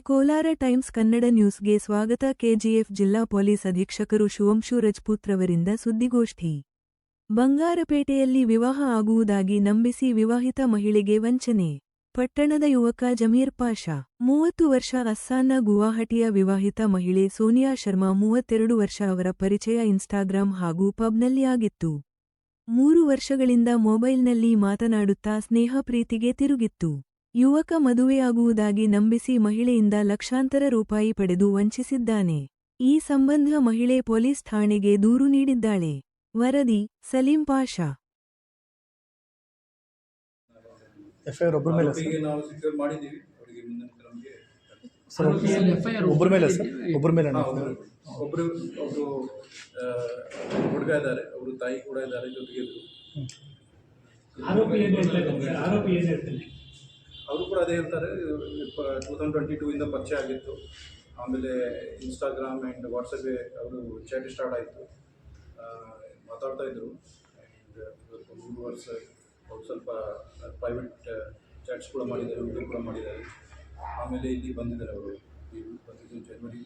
Kolar times Kannada ನ್ಯೂಸ್ಗೆ ಸ್ವಾಗತ. KGF ಜಿಲ್ಲಾ ಪೊಲೀಸ್ ಅಧೀಕ್ಷಕರು ಶಿವಂಶು ರಜಪೂತ್ ರವರಿಂದ ಸುದ್ದಿಗೋಷ್ಠಿ. ಬಂಗಾರಪೇಟೆಯಲ್ಲಿ ವಿವಾಹ ಆಗುವುದಾಗಿ ನಂಬಿಸಿ ವಿವಾಹಿತ ಮಹಿಳೆಗೆ ವಂಚನೆ. ಪಟ್ಟಣದ ಯುವಕ ಜಮೀರ್ ಪಾಷಾ, ಮೂವತ್ತು ವರ್ಷ ಅಸ್ಸಾನ್ನ ಗುವಾಹಟಿಯ ವಿವಾಹಿತ ಮಹಿಳೆ ಸೋನಿಯಾ ಶರ್ಮಾ ಮೂವತ್ತೆರಡು ವರ್ಷ ಅವರ ಪರಿಚಯ ಇನ್ಸ್ಟಾಗ್ರಾಂ ಹಾಗೂ ಪಬ್ನಲ್ಲಿ ಆಗಿತ್ತು. ಮೂರು ವರ್ಷಗಳಿಂದ ಮೊಬೈಲ್ನಲ್ಲಿ ಮಾತನಾಡುತ್ತಾ ಸ್ನೇಹ ಪ್ರೀತಿಗೆ ತಿರುಗಿತ್ತು. ಯುವಕ ಮದುವೆಯಾಗುವುದಾಗಿ ನಂಬಿಸಿ ಮಹಿಳೆಯಿಂದ ಲಕ್ಷಾಂತರ ರೂಪಾಯಿ ಪಡೆದು ವಂಚಿಸಿದ್ದಾನೆ. ಈ ಸಂಬಂಧ ಮಹಿಳೆ ಪೊಲೀಸ್ ಠಾಣೆಗೆ ದೂರು ನೀಡಿದ್ದಾಳೆ. ವರದಿ ಸಲೀಂ ಪಾಷಾ. ಒಬ್ಬರ ಒಬ್ಬರ ಒಬ್ಬರ ಒಬ್ರು ಒಬ್ರು ಒಬ್ರು ಹುಡುಗ ಇದ್ದಾರೆ. ಅವರು ತಾಯಿ ಕೂಡ ಇದ್ದಾರೆ. ಜೊತೆಗೆ ಆರೋಪಿ ಏನು ಹೇಳ್ತಾರೆ ಆರೋಪಿ ಏನು ಹೇಳ್ತಾನೆ ಅವರು ಕೂಡ ಅದೇ ಹೇಳ್ತಾರೆ ಟೂ ತೌಸಂಡ್ ಟ್ವೆಂಟಿ ಟೂ ಇಂದ ಪರಿಚಯ ಆಗಿತ್ತು. ಆಮೇಲೆ ಇನ್ಸ್ಟಾಗ್ರಾಮ್ ಆ್ಯಂಡ್ ವಾಟ್ಸಪ್ಗೆ ಅವರು ಚಾಟ್ ಸ್ಟಾರ್ಟ್ ಆಯಿತು. ಮಾತಾಡ್ತಾ ಇದ್ದರು ಆ್ಯಂಡ್ ಮೂರು ವರ್ಷ ಅವ್ರು ಸ್ವಲ್ಪ ಪ್ರೈವೇಟ್ ಚಾಟ್ಸ್ ಕೂಡ ಮಾಡಿದ್ದಾರೆ ವಿಡಿಯೋ ಕೂಡ ಮಾಡಿದ್ದಾರೆ. ಆಮೇಲೆ ಇಲ್ಲಿ ಬಂದಿದ್ದಾರೆ ಅವರು. ಬಂದಿದ್ದು ಜನವರಿ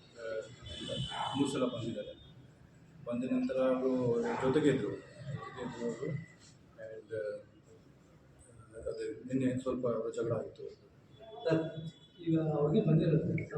ಮೂರು ಸಲ ಬಂದಿದ್ದಾರೆ. ಬಂದ ನಂತರ ಅವರು ಜೊತೆಗೆ ಇದ್ದರು ಜೊತೆಗೆ ಇದ್ದರು ಅವರು ಆ್ಯಂಡ್ ಅದೇ ನಿನ್ನೆ ಸ್ವಲ್ಪ ಜಗಳ ಆಯಿತು. ಈಗ ಅವ್ರಿಗೆ ಬಂದಿರೋದು.